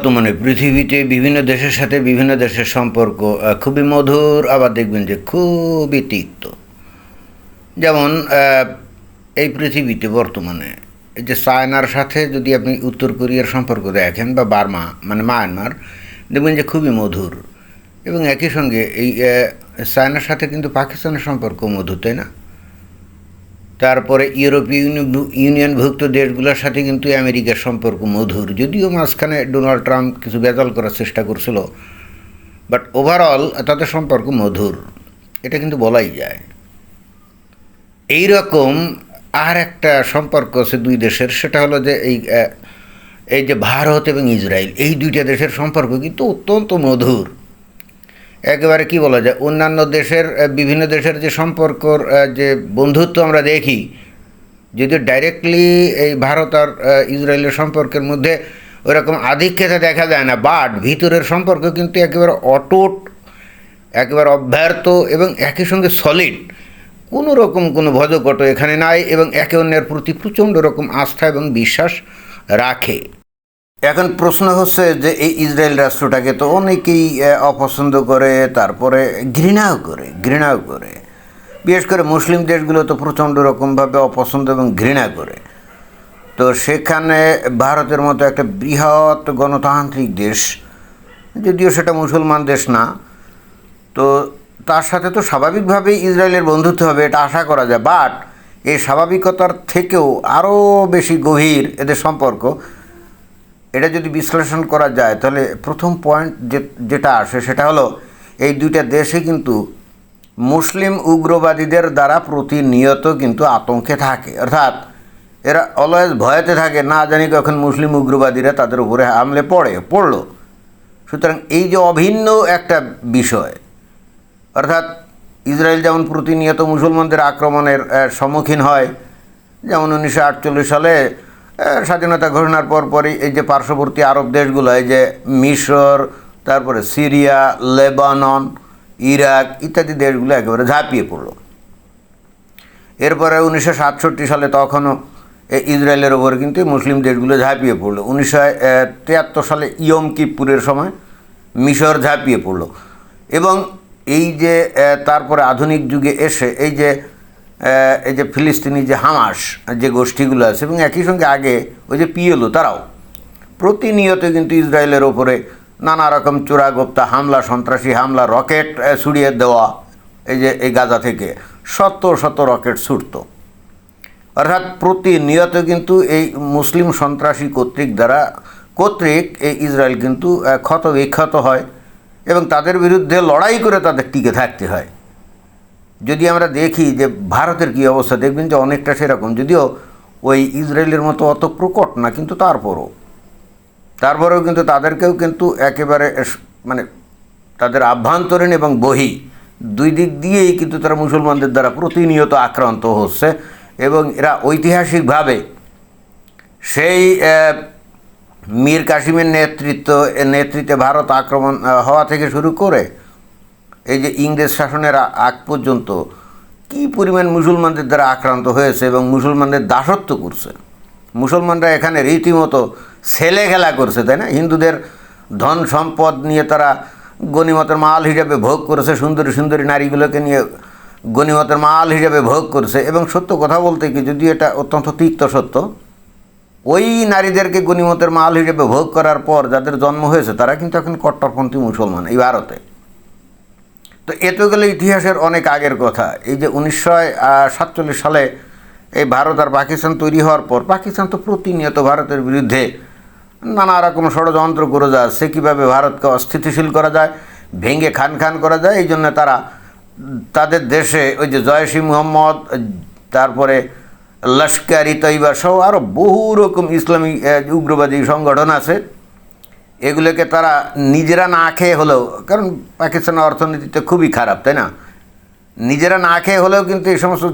বর্তমানে পৃথিবীতে বিভিন্ন দেশের সাথে বিভিন্ন দেশের সম্পর্ক খুবই মধুর। আবার দেখবেন যে খুবই তিক্ত। যেমন এই পৃথিবীতে বর্তমানে যে চায়নার সাথে যদি আপনি উত্তর কোরিয়ার সম্পর্ক দেখেন বা বার্মা মানে মায়ানমার, দেখবেন যে খুবই মধুর। এবং একই সঙ্গে এই চায়নার সাথে কিন্তু পাকিস্তানের সম্পর্ক মধুর, তাই না? তারপরে ইউরোপীয় ইউনি- ইউনিয়নভুক্ত দেশগুলোর সাথে কিন্তু আমেরিকার সম্পর্ক মধুর। যদিও মাঝখানে ডোনাল্ড ট্রাম্প কিছু বেজাল করার চেষ্টা করছিল বাট ওভারঅল তাদের সম্পর্ক মধুর। এটা কিন্তু বলাই যায়। এই রকম আর একটা সম্পর্ক আছে দুই দেশের, সেটা হলো যে এই এই যে ভারত এবং ইসরায়েল, এই দুইটা দেশের সম্পর্ক কিন্তু অত্যন্ত মধুর। একেবারে কি বলা যায় অন্যান্য দেশের বিভিন্ন দেশের যে সম্পর্কর আহ, যে বন্ধুত্ব আমরা দেখি যদি ডাইরেক্টলি এই ভারত আর ইসরায়েলের সম্পর্কের মধ্যে ওরকম আধিক্যতা দেখা যায় না বাট ভিতরের সম্পর্ক কিন্তু একেবারে অটুট একেবারে অব্যাহত এবং একই সঙ্গে সলিড কোনো রকম কোনো ভজকট এখানে নাই এবং একে অন্যের প্রতি প্রচণ্ড রকম আস্থা এবং বিশ্বাস রাখে। এখন প্রশ্ন হচ্ছে যে এই ইসরায়েল রাষ্ট্রটাকে তো অনেকেই অপছন্দ করে, তারপরে ঘৃণাও করে ঘৃণাও করে। বিশেষ করে মুসলিম দেশগুলো তো প্রচণ্ড রকমভাবে অপছন্দ এবং ঘৃণা করে। তো সেখানে ভারতের মতো একটা বৃহৎ গণতান্ত্রিক দেশ, যদিও সেটা মুসলমান দেশ না, তো তার সাথে তো স্বাভাবিকভাবেই ইসরায়েলের বন্ধুত্ব হবে, এটা আশা করা যায়। বাট, এই স্বাভাবিকতার থেকেও আরও বেশি গভীর এদের সম্পর্ক এটা যদি বিশ্লেষণ করা যায়, তাহলে প্রথম পয়েন্ট যেটা আসে সেটা হলো, এই দুইটা দেশে কিন্তু মুসলিম উগ্রবাদীদের দ্বারা প্রতিনিয়ত কিন্তু আতঙ্কে থাকে। অর্থাৎ এরা অলওয়েজ ভয়েতে থাকে, না জানি কখন মুসলিম উগ্রবাদীরা তাদের উপরে হামলে পড়ে, পড়ল। সুতরাং এই যে অভিন্ন একটা বিষয়, অর্থাৎ ইসরায়েল যেমন প্রতিনিয়ত মুসলমানদের আক্রমণের সম্মুখীন হয়, যেমন উনিশশো আটচল্লিশ সালে স্বাধীনতা ঘোষণার পর পরই এই যে পার্শ্ববর্তী আরব দেশগুলো, এই যে মিশর, তারপরে সিরিয়া, লেবানন, ইরাক ইত্যাদি দেশগুলো একেবারে ঝাঁপিয়ে পড়ল। এরপরে উনিশশো সাতষট্টি সালে তখনও ইসরায়েলের ওপর কিন্তু মুসলিম দেশগুলো ঝাঁপিয়ে পড়ল। উনিশশো তিয়াত্তর সালে ইয়ম কিপুরের সময় মিশর ঝাঁপিয়ে পড়ল। এবং এই যে তারপরে আধুনিক যুগে এসে এই যে এই যে ফিলিস্তিনি যে হামাস, যে গোষ্ঠীগুলো আছে, এবং একই সঙ্গে আগে ওই যে পিএলও, তারাও প্রতিনিয়ত কিন্তু ইসরায়েলের ওপরে নানা রকম চোরাগোপ্তা হামলা, সন্ত্রাসী হামলা, রকেট ছুড়িয়ে দেওয়া, এই যে, এই গাজা থেকে শত শত রকেট ছুটতো। অর্থাৎ প্রতিনিয়ত কিন্তু এই মুসলিম সন্ত্রাসী কর্তৃক দ্বারা, কর্তৃক এই ইসরায়েল কিন্তু ক্ষত বিক্ষত হয় এবং তাদের বিরুদ্ধে লড়াই করে তাদের টিকে থাকতে হয়। যদি আমরা দেখি যে ভারতের কী অবস্থা, দেখবেন যে অনেকটা সেরকম। যদিও ওই ইসরায়েলের মতো অত প্রকট না, কিন্তু তারপরও। তারপরেও কিন্তু তাদেরকেও কিন্তু একেবারে মানে তাদের আভ্যন্তরীণ এবং বহি দুই দিক দিয়েই কিন্তু তারা মুসলমানদের দ্বারা প্রতিনিয়ত আক্রান্ত হচ্ছে এবং এরা ঐতিহাসিকভাবে সেই মীর কাশিমের নেতৃত্ব নেতৃত্বে ভারত আক্রমণ হওয়া থেকে শুরু করে এই যে ইংরেজ শাসনের আগ পর্যন্ত কী পরিমাণ মুসলমানদের দ্বারা আক্রান্ত হয়েছে এবং মুসলমানদের দাসত্ব করছে? মুসলমানরা এখানে রীতিমতো ছেলে খেলা করছে, তাই না? হিন্দুদের ধন সম্পদ নিয়ে তারা গণিমতের মাল হিসাবে ভোগ করেছে, সুন্দরী সুন্দরী নারীগুলোকে নিয়ে গণিমতের মাল হিসাবে ভোগ করছে এবং সত্য কথা বলতে কি যদি এটা অত্যন্ত তিক্ত সত্য, ওই নারীদেরকে গণিমতের মাল হিসেবে ভোগ করার পর যাদের জন্ম হয়েছে, তারা কিন্তু এখন কট্টরপন্থী মুসলমান এই ভারতে। তো এ তো গেলে ইতিহাসের অনেক আগের কথা। এই যে উনিশশো সাতচল্লিশ সালে এই ভারত আর পাকিস্তান তৈরি হওয়ার পর পাকিস্তান তো প্রতিনিয়ত ভারতের বিরুদ্ধে নানা রকম ষড়যন্ত্র করে যাচ্ছে কীভাবে ভারতকে অস্থিতিশীল করা যায়, ভেঙে খান খান করা যায়, এই জন্য তারা তাদের দেশে ওই যে জয়সী মুহম্মদ, তারপরে লস্করি তৈবা সহ আরও বহু রকম ইসলামী উগ্রবাদী সংগঠন আছে। এগুলোকে তারা নিজেরা না খেয়ে হলেও, কারণ পাকিস্তানের অর্থনীতিতে খুবই খারাপ, তাই না? নিজেরা না খেয়ে হলেও কিন্তু এই সমস্ত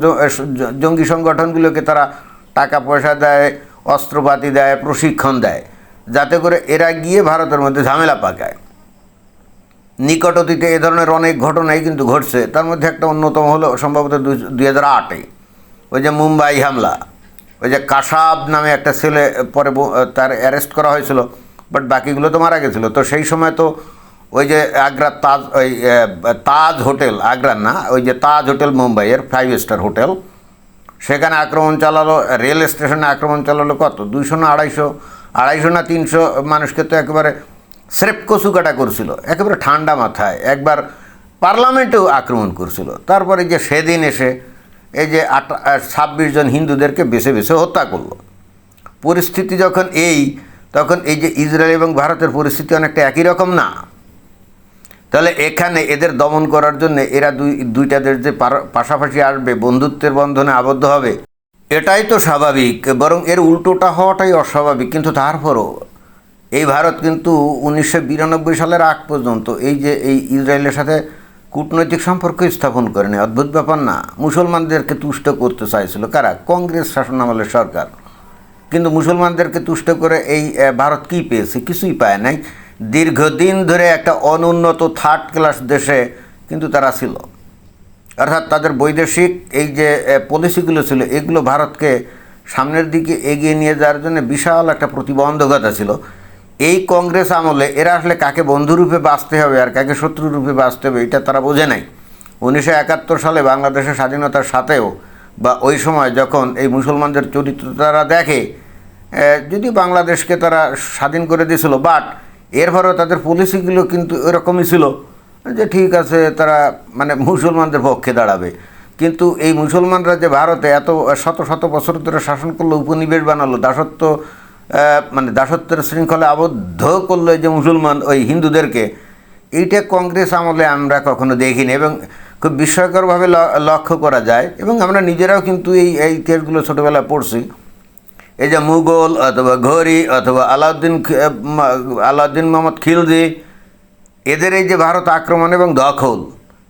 জঙ্গি সংগঠনগুলোকে তারা টাকা পয়সা দেয়, অস্ত্রপাতি দেয়, প্রশিক্ষণ দেয়, যাতে করে এরা গিয়ে ভারতের মধ্যে ঝামেলা পাকায়। নিকট অতীতে এ ধরনের অনেক ঘটনাই কিন্তু ঘটছে। তার মধ্যে একটা অন্যতম হলো সম্ভবত দুই হাজার আটে, ওই যে মুম্বাই হামলা। ওই যে কাসাব নামে একটা ছেলে পরে তার অ্যারেস্ট করা হয়েছিল। বাট বাকিগুলো তো মারা গেছিল। তো সেই সময় তো ওই যে আগ্রার তাজ, ওই তাজ হোটেল, আগ্রার না, ওই যে তাজ হোটেল মুম্বাইয়ের ফাইভ স্টার হোটেল। সেখানে আক্রমণ চালালো, রেল স্টেশনে আক্রমণ চালালো কত? দুইশো না আড়াইশো আড়াইশো না তিনশো মানুষকে তো একেবারে স্রেপ কচুকাটা করছিল, একেবারে ঠান্ডা মাথায়। একবার পার্লামেন্টেও আক্রমণ করছিল। তারপরে যে সেদিন এসে এই যে আট, ছাব্বিশ জন হিন্দুদেরকে বেছে বেছে হত্যা করল। পরিস্থিতি যখন এই তখন এই যে ইসরায়েল এবং ভারতের পরিস্থিতি অনেকটা একই রকম না। তাহলে এখানে এদের দমন করার জন্য এরা দুই, দুইটা দেশ যে পাশাপাশি আসবে, বন্ধুত্বের বন্ধনে আবদ্ধ হবে, এটাই তো স্বাভাবিক, বরং এর উল্টোটা হওয়াটাই অস্বাভাবিক। কিন্তু তারপরও এই ভারত কিন্তু উনিশশো বিরানব্বই সালের আগ পর্যন্ত এই যে এই ইসরায়েলের সাথে কূটনৈতিক সম্পর্ক স্থাপন করেনি। অদ্ভুত ব্যাপার না, মুসলমানদেরকে তুষ্ট করতে চাইছিল। কারা? কংগ্রেস শাসনামলের সরকার। কিন্তু মুসলমানদেরকে তুষ্ট করে এই ভারত কি পেয়েছে? কিছুই পায় নাই। দীর্ঘদিন ধরে একটা অনুন্নত থার্ড ক্লাস দেশে কিন্তু তারা ছিল। অর্থাৎ তাদের বৈদেশিক এই যে পলিসিগুলো ছিল, এগুলো ভারতকে সামনের দিকে এগিয়ে নিয়ে যাওয়ার জন্য বিশাল একটা প্রতিবন্ধকতা ছিল। এই কংগ্রেস আমলে এরা আসলে কাকে বন্ধুরূপে বাঁচতে হবে আর কাকে শত্রুরূপে বাঁচতে হবে, এটা তারা বোঝে নাই। উনিশশো একাত্তর সালে বাংলাদেশের স্বাধীনতার সাথেও বা ওই সময় যখন এই মুসলমানদের চরিত্র তারা দেখে যদি বাংলাদেশকে তারা স্বাধীন করে দিয়েছিল বাট এরপরেও তাদের পলিসিগুলো কিন্তু এরকমই ছিল যে ঠিক আছে তারা মানে মুসলমানদের পক্ষে দাঁড়াবে। কিন্তু এই মুসলমানরা যে ভারতে এত শত শত বছর ধরে শাসন করল, উপনিবেশ বানালো, দাসত্ব মানে দাসত্বের শৃঙ্খলে আবদ্ধ করল যে মুসলমান ওই হিন্দুদেরকে, এইটা কংগ্রেস আমলে আমরা কখনো দেখিনি এবং খুব বিস্ময়করভাবে লক্ষ্য করা যায় এবং আমরা নিজেরাও কিন্তু এই এই ইতিহাসগুলো ছোটোবেলায় পড়ছি। এই যে মুঘল অথবা ঘড়ি অথবা আলাউদ্দিন আলাউদ্দিন মোহাম্মদ খিলজি, এদের এই যে ভারত আক্রমণ এবং দখল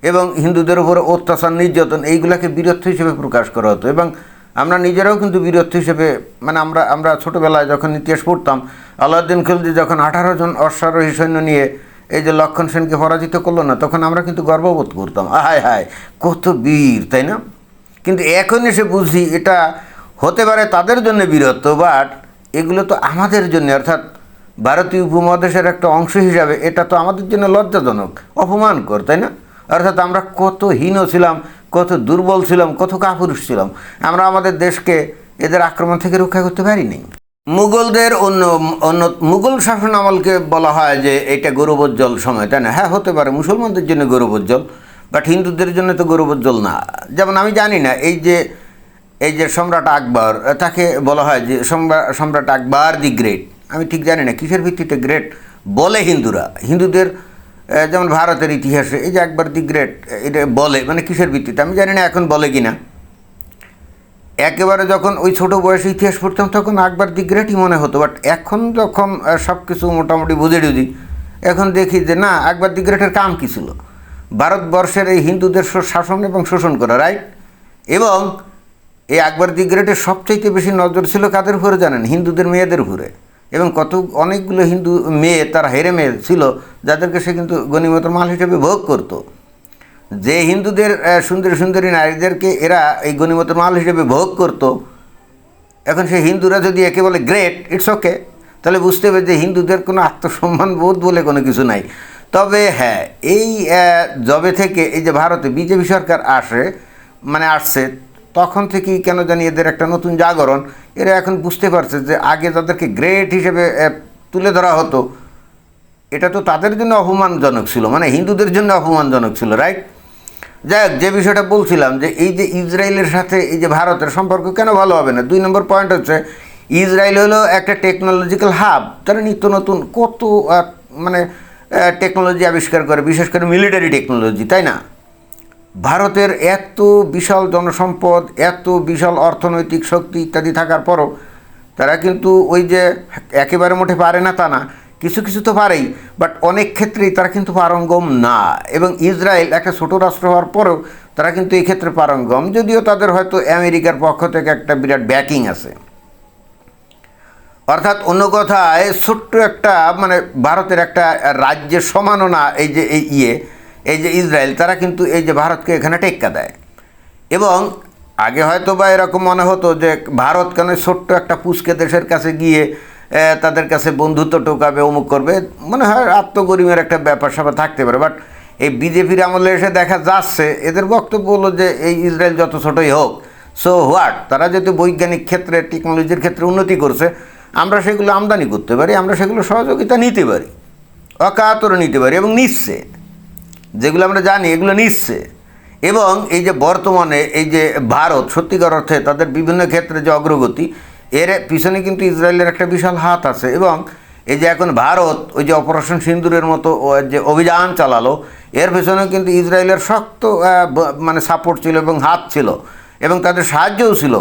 এবং হিন্দুদের উপরে অত্যাচার, নির্যাতন, এইগুলাকে বীরত্ব হিসেবে প্রকাশ করা হতো এবং আমরা নিজেরাও কিন্তু বীরত্ব হিসেবে মানে আমরা আমরা ছোটোবেলায় যখন ইতিহাস পড়তাম, আলাউদ্দিন খিলজি যখন আঠারো জন অশ্বারোহী সৈন্য নিয়ে এই যে লক্ষণ সেনকে পরাজিত করল না, তখন আমরা কিন্তু গর্ববোধ করতাম। হায় হায়, কত বীর, তাই না? কিন্তু এখন এসে বুঝি এটা হতে পারে তাদের জন্য বীরত্ব বাট এগুলো তো আমাদের জন্য, অর্থাৎ ভারতীয় উপমহাদেশের একটা অংশ হিসাবে এটা তো আমাদের জন্য লজ্জাজনক, অপমানকর, তাই না? অর্থাৎ আমরা কত হীন ছিলাম, কত দুর্বল ছিলাম, কত কাপুরুষ ছিলাম। আমরা আমাদের দেশকে এদের আক্রমণ থেকে রক্ষা করতে পারিনি। মুঘলদের অন্য অন্য, মুঘল শাসন আমলকে বলা হয় যে এটা গৌরবোজ্জ্বল সময়, তাই না? হ্যাঁ হতে পারে, মুসলমানদের জন্য গৌরবোজ্জ্বল বাট হিন্দুদের জন্য তো গৌরবোজ্জ্বল না। যেমন আমি জানি না, এই যে এই যে সম্রাট আকবর, তাকে বলা হয় যে সম্রা- সম্রাট আকবর দি গ্রেট। আমি ঠিক জানি না, কিসের ভিত্তিতে গ্রেট বলে হিন্দুরা? হিন্দুদের যেমন ভারতের ইতিহাসে, এই যে আকবর দি গ্রেট, এটা বলে মানে কিসের ভিত্তিতে? আমি জানি না এখন বলে কি না একেবারে যখন ওই ছোট বয়সে ইতিহাস পড়তাম, তখন আকবর দি গ্রেটই মনে হতো বাট এখন যখন সব কিছু মোটামুটি বুঝে টুঝি, এখন দেখি যে না, আকবর দি গ্রেটের কাম কী ছিল? ভারতবর্ষের এই হিন্দুদের শাসন এবং শোষণ করা রাইট এবং এই আকবর দি গ্রেটের সবচাইতে বেশি নজর ছিল কাদের উপরে জানেন? হিন্দুদের মেয়েদের উপরে। এবং কত, অনেকগুলো হিন্দু মেয়ে, তার হেরে মেয়ে ছিল, যাদেরকে সে কিন্তু গণিমতের মাল হিসেবে ভোগ করতো। যে হিন্দুদের সুন্দরী সুন্দরী নারীদেরকে এরা এই গণিমতের মাল হিসেবে ভোগ করত, এখন সেই হিন্দুরা যদি একে বলে গ্রেট ইটস ওকে তাহলে বুঝতে হবে যে হিন্দুদের কোনো আত্মসম্মান বোধ বলে কোনো কিছু নাই। তবে হ্যাঁ এই জবে থেকে এই যে ভারতে বিজেপি সরকার আসে মানে আসছে, তখন থেকেই কেন জানি এদের একটা নতুন জাগরণ। এরা এখন বুঝতে পারছে যে আগে তাদেরকে গ্রেট হিসেবে তুলে ধরা হতো। এটা তো তাদের জন্য অপমানজনক ছিল মানে হিন্দুদের জন্য অপমানজনক ছিল রাইট যাই হোক, যে বিষয়টা বলছিলাম যে এই যে ইসরায়েলের সাথে এই যে ভারতের সম্পর্ক কেন ভালো হবে না? দুই নম্বর পয়েন্ট হচ্ছে, ইসরায়েল হলো একটা টেকনোলজিক্যাল হাব তারা নিত্য নতুন কত মানে টেকনোলজি আবিষ্কার করে, বিশেষ করে মিলিটারি টেকনোলজি তাই না? ভারতের এত বিশাল জনসম্পদ, এত বিশাল অর্থনৈতিক শক্তি ইত্যাদি থাকার পরও তারা কিন্তু ওই যে একেবারে মোটে পারে না তা না কিছু কিছু তো পারেই বাট অনেক ক্ষেত্রেই তারা কিন্তু পারঙ্গম না। এবং ইসরায়েল একটা ছোট রাষ্ট্র হওয়ার পরেও তারা কিন্তু এই ক্ষেত্রে পারঙ্গম, যদিও তাদের হয়তো আমেরিকার পক্ষ থেকে একটা বিরাট ব্যাকিং আছে। অর্থাৎ অন্য কথায়, ছোট্ট একটা মানে ভারতের একটা রাজ্যের সমানও না এই যে, এই ইয়ে এই যে ইসরায়েল, তারা কিন্তু এই যে ভারতকে এখানে টেক্কা দেয়। এবং আগে হয়তো বা এরকম মনে হতো যে ভারত কেন ছোট্ট একটা পুষ্কে দেশের কাছে গিয়ে তাদের কাছে বন্ধুত্ব টোকাবে অমুক করবে। মনে হয় আত্মগরিমের একটা ব্যাপার স্যাপার থাকতে পারে। বাট এই বিজেপির আমলে এসে দেখা যাচ্ছে, এদের বক্তব্য হলো যে এই ইসরায়েল যত ছোটই হোক সো হোয়াট তারা যেহেতু বৈজ্ঞানিক ক্ষেত্রে টেকনোলজির ক্ষেত্রে উন্নতি করছে, আমরা সেগুলো আমদানি করতে পারি, আমরা সেগুলো সহযোগিতা নিতে পারি, অকাতরে নিতে পারি এবং নিচ্ছে। যেগুলো আমরা জানি, এগুলো নিচ্ছে। এবং এই যে বর্তমানে এই যে ভারত, সত্যিকার অর্থে তাদের বিভিন্ন ক্ষেত্রে যে অগ্রগতি এর পিছনে কিন্তু ইসরায়েলের একটা বিশাল হাত আছে এবং এই যে এখন ভারত ওই যে অপারেশন সিন্দুরের মতো যে অভিযান চালালো এর পেছনে কিন্তু ইসরায়েলের শক্ত মানে সাপোর্ট ছিল এবং হাত ছিল এবং তাদের সাহায্যও ছিল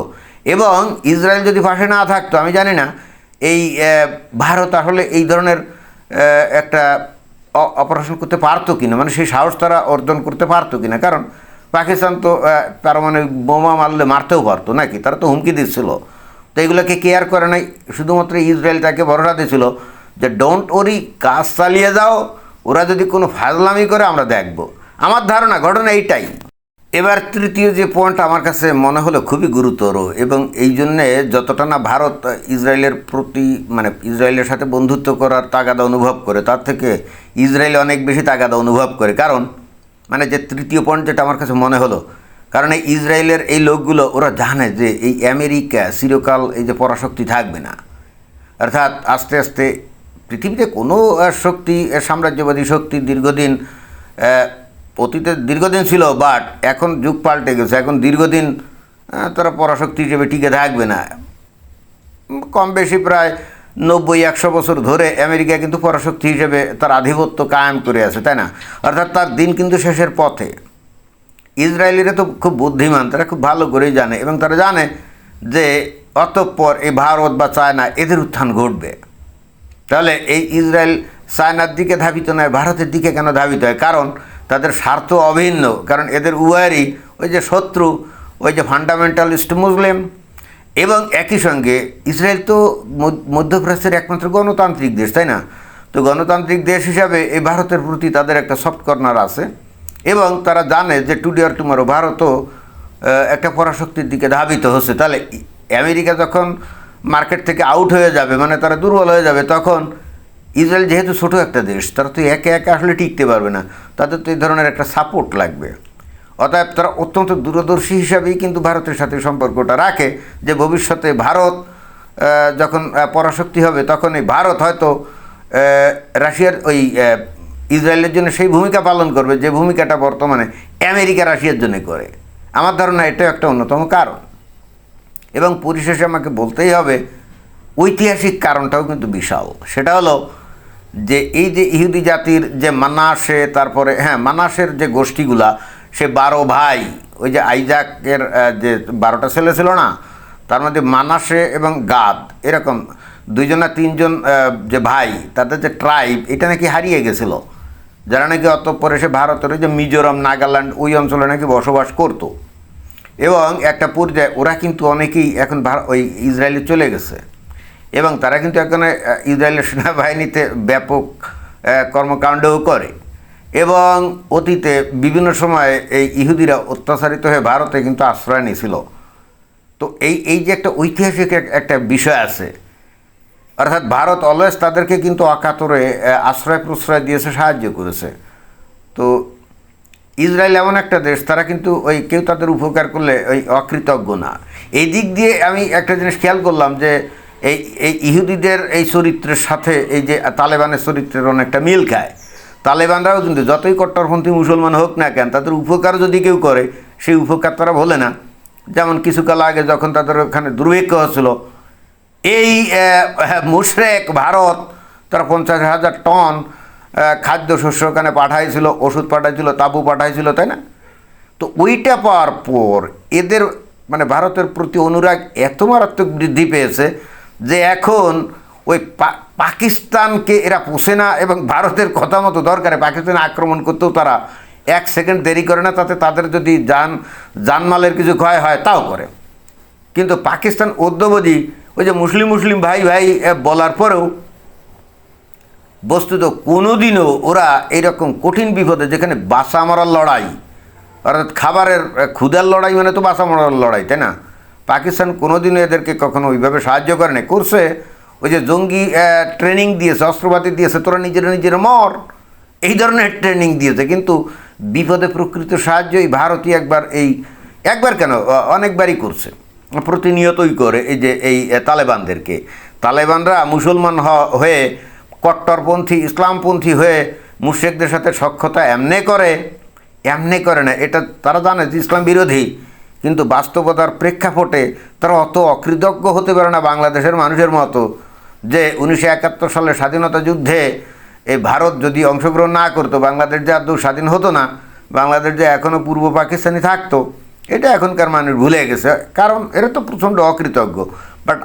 এবং ইসরায়েল যদি পাশে না থাকতো আমি জানি না এই ভারত আসলে এই ধরনের একটা অপারেশন করতে পারতো কিনা মানে সেই সাহস তারা অর্জন করতে পারতো কিনা কারণ পাকিস্তান তো আহ, পারমাণবিক বোমা মারলে মারতেও পারতো নাকি? তারা তো হুমকি দিচ্ছিল। তো এগুলোকে কেয়ার করে নাই। শুধুমাত্র ইসরায়েল তাকে ভরসা দিয়েছিল যে ডোন্ট ওরি কাজ চালিয়ে যাও, ওরা যদি কোনো ফাজলামি করে আমরা দেখব। আমার ধারণা ঘটনা এইটাই। এবার তৃতীয় যে পয়েন্ট আমার কাছে মনে হলো খুবই গুরুতর এবং এই জন্যে যতটা না ভারত ইসরায়েলের প্রতি মানে ইসরায়েলের সাথে বন্ধুত্ব করার তাগাদা অনুভব করে, তার থেকে ইসরায়েল অনেক বেশি তাগাদা অনুভব করে। কারণ মানে যে তৃতীয় পয়েন্ট যেটা আমার কাছে মনে হলো কারণ এই ইসরায়েলের এই লোকগুলো, ওরা জানে যে এই আমেরিকা, চিরকাল এই যে পরাশক্তি থাকবে না। অর্থাৎ আস্তে আস্তে পৃথিবীতে কোনো শক্তি সাম্রাজ্যবাদী শক্তি দীর্ঘদিন অতীতে দীর্ঘদিন ছিল, বাট এখন যুগ পাল্টে গেছে। এখন দীর্ঘদিন তারা পরাশক্তি হিসেবে টিকে থাকবে না। কম বেশি প্রায় নব্বই, একশো বছর ধরে আমেরিকা কিন্তু পরাশক্তি হিসেবে তার আধিপত্য কায়েম করে আছে, তাই না? অর্থাৎ তার দিন কিন্তু শেষের পথে। ইসরায়েলিরা তো খুব বুদ্ধিমান, তারা খুব ভালো করেই জানে এবং তারা জানে যে অতঃপর এই ভারত বা চায়না এদের উত্থান ঘটবে। তাহলে এই ইসরায়েল চায়নার দিকে ধাবিত নয়, ভারতের দিকে কেন ধাবিত হয়? কারণ তাদের স্বার্থ অভিন্ন, কারণ এদের উভয়েরই ওই যে শত্রু, ওই যে ফান্ডামেন্টালিস্ট মুসলিম এবং একই সঙ্গে ইসরায়েল তো মধ্য- মধ্যপ্রাচ্যের একমাত্র গণতান্ত্রিক দেশ, তাই না? তো গণতান্ত্রিক দেশ হিসাবে এই ভারতের প্রতি তাদের একটা সফট কর্নার আছে। এবং তারা জানে যে টুডে আর টুমারো ভারতও একটা পরাশক্তির দিকে ধাবিত হচ্ছে। তাহলে আমেরিকা যখন মার্কেট থেকে আউট হয়ে যাবে মানে তারা দুর্বল হয়ে যাবে, তখন ইসরায়েল যেহেতু ছোটো একটা দেশ, তারা তো একে একে আসলে টিকতে পারবে না। তাদের তো এই ধরনের একটা সাপোর্ট লাগবে। অতএব তারা অত্যন্ত দূরদর্শী হিসাবেই কিন্তু ভারতের সাথে সম্পর্কটা রাখে, যে ভবিষ্যতে ভারত যখন পরাশক্তি হবে তখন এই ভারত হয়তো রাশিয়ার ওই ইসরায়েলের জন্য সেই ভূমিকা পালন করবে, যে ভূমিকাটা বর্তমানে আমেরিকা, রাশিয়ার জন্য করে। আমার ধারণা এটাও একটা অন্যতম কারণ। এবং পরিশেষে আমাকে বলতেই হবে, ঐতিহাসিক কারণটাও কিন্তু বিশাল। সেটা হলো যে এই যে ইহুদি জাতির যে মানাসে, তারপরে হ্যাঁ মানাসের যে গোষ্ঠীগুলা, সে বারো ভাই, ওই যে আইজাকের যে বারোটা ছেলে ছিল না, তার মধ্যে মানাসে এবং গাদ, এরকম দুইজন না তিনজন যে ভাই, তাদের যে ট্রাইব এটা নাকি হারিয়ে গেছিল। যারা নাকি অতঃপর এসে ভারতের ওই যে মিজোরাম, নাগাল্যান্ড ওই অঞ্চলে নাকি বসবাস করতো। এবং একটা পর্যায়ে ওরা কিন্তু অনেকেই এখন ওই ইসরায়েলে চলে গেছে। এবং তারা কিন্তু এখন ইসরায়েলের সেনাবাহিনীতে ব্যাপক কর্মকাণ্ডও করে। এবং অতীতে বিভিন্ন সময়ে এই ইহুদিরা অত্যাচারিত হয়ে ভারতে কিন্তু আশ্রয় নিয়েছিল। তো এই এই যে একটা ঐতিহাসিক একটা বিষয় আছে অর্থাৎ ভারত অলওয়েজ তাদেরকে কিন্তু অকাতরে আশ্রয় প্রশ্রয় দিয়েছে, সাহায্য করেছে। তো ইসরায়েল এমন একটা দেশ, তারা কিন্তু ওই কেউ তাদের উপকার করলে ওই অকৃতজ্ঞ না। এই দিক দিয়ে আমি একটা জিনিস খেয়াল করলাম যে, এই এই ইহুদিদের এই চরিত্রের সাথে, এই যে তালেবানের চরিত্রের অনেকটা মিল খায়। তালেবানরাও কিন্তু যতই কট্টরপন্থী মুসলমান হোক না কেন, তাদের উপকার যদি কেউ করে, সেই উপকার তারা ভোলে না। যেমন কিছুকাল আগে যখন তাদের ওখানে দুর্ভিক্ষ হচ্ছিল এই মুশরেক ভারত, তারা পঞ্চাশ হাজার টন খাদ্যশস্য ওখানে পাঠাইছিল, ওষুধ পাঠাইছিল, তাবু পাঠাইছিল, তাই না? তো ওইটা পাওয়ার পর এদের মানে ভারতের প্রতি অনুরাগ এত মারাত্মক বৃদ্ধি পেয়েছে যে এখন ওই পাকিস্তানকে এরা পোষে না এবং ভারতের কথা মতো দরকারে পাকিস্তানে আক্রমণ করতেও তারা এক সেকেন্ড দেরি করে না, তাতে তাদের যদি যান জানমালের কিছু ক্ষয় হয়, তাও করে। কিন্তু পাকিস্তান অদ্যবধি ওই যে মুসলিম মুসলিম ভাই ভাই বলার পরেও বস্তুত কোনোদিনও ওরা এইরকম কঠিন বিপদে যেখানে বাসা মরার লড়াই অর্থাৎ খাবারের এ, ক্ষুধার লড়াই মানে তো বাসা মরার লড়াই তাই না? পাকিস্তান কোনোদিনও এদেরকে কখনো ওইভাবে সাহায্য করে নাই। করছে ওই যে জঙ্গি ট্রেনিং দিয়েছে অস্ত্রপাতি দিয়েছে তোরা নিজেরা নিজের মর এই ধরনের ট্রেনিং দিয়েছে কিন্তু বিপদে প্রকৃত সাহায্য এই ভারতই একবার এই একবার কেন অনেকবারই করছে। প্রতিনিয়তই করে, এই যে এই তালেবানদেরকে। তালেবানরা মুসলমান হয়ে কট্টরপন্থী, ইসলামপন্থী হয়ে মুর্শেকদের সাথে সক্ষতা এমনে করে, এমনি করে না, এটা তারা জানে যে ইসলাম বিরোধী, কিন্তু বাস্তবতার প্রেক্ষাপটে তারা অত অকৃতজ্ঞ হতে পারে না বাংলাদেশের মানুষের মতো, যে উনিশশো একাত্তর সালে স্বাধীনতা যুদ্ধে এই ভারত যদি অংশগ্রহণ না করতো, বাংলাদেশ যে আদৌ স্বাধীন হতো না, বাংলাদেশ যে এখনও পূর্ব পাকিস্তানি থাকতো এটা এখনকার মানুষ ভুলে গেছে, কারণ এরা তো প্রচণ্ড অকৃতজ্ঞ। বাট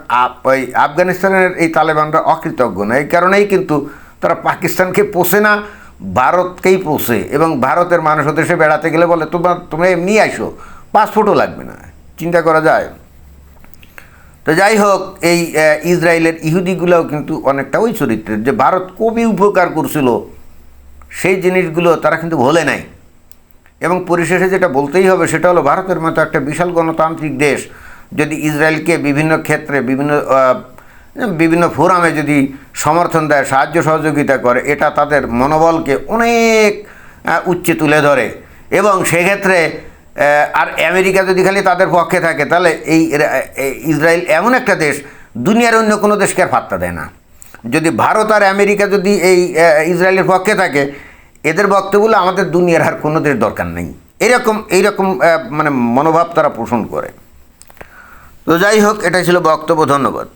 ওই আফগানিস্তানের এই তালেবানরা অকৃতজ্ঞ না, এই কারণেই কিন্তু তারা পাকিস্তানকে পোষে না, ভারতকেই পোষে। এবং ভারতের মানুষ দেশে বেড়াতে গেলে বলে তোমার তোমরা এমনি আসো পাসপোর্টও লাগবে না। চিন্তা করা যায়। তো যাই হোক, এই ইসরায়েলের ইহুদিগুলোও কিন্তু অনেকটা ওই চরিত্রের, যে ভারত কবি উপকার করছিল, সেই জিনিসগুলো তারা কিন্তু ভোলে নাই। এবং পরিশেষে যেটা বলতেই হবে, সেটা হলো ভারতের মতো একটা বিশাল গণতান্ত্রিক দেশ, যদি ইসরায়েলকে বিভিন্ন ক্ষেত্রে, বিভিন্ন বিভিন্ন ফোরামে যদি সমর্থন দেয়, সাহায্য সহযোগিতা করে, এটা তাদের মনোবলকে অনেক উচ্চে তুলে ধরে। এবং সেক্ষেত্রে আর আমেরিকা যদি খালি তাদের পক্ষে থাকে, তাহলে এই ইসরায়েল এমন একটা দেশ, দুনিয়ার অন্য কোনো দেশকে আর পাত্তা দেয় না। যদি ভারত আর আমেরিকা যদি এই ইসরায়েলের পক্ষে থাকে এদের বক্তব্য আমাদের দুনিয়ার আর কোনোদের দরকার নেই। এরকম, এইরকম মানে মনোভাব তারা পোষণ করে। তো যাই হোক, এটাই ছিল বক্তব্য, ধন্যবাদ।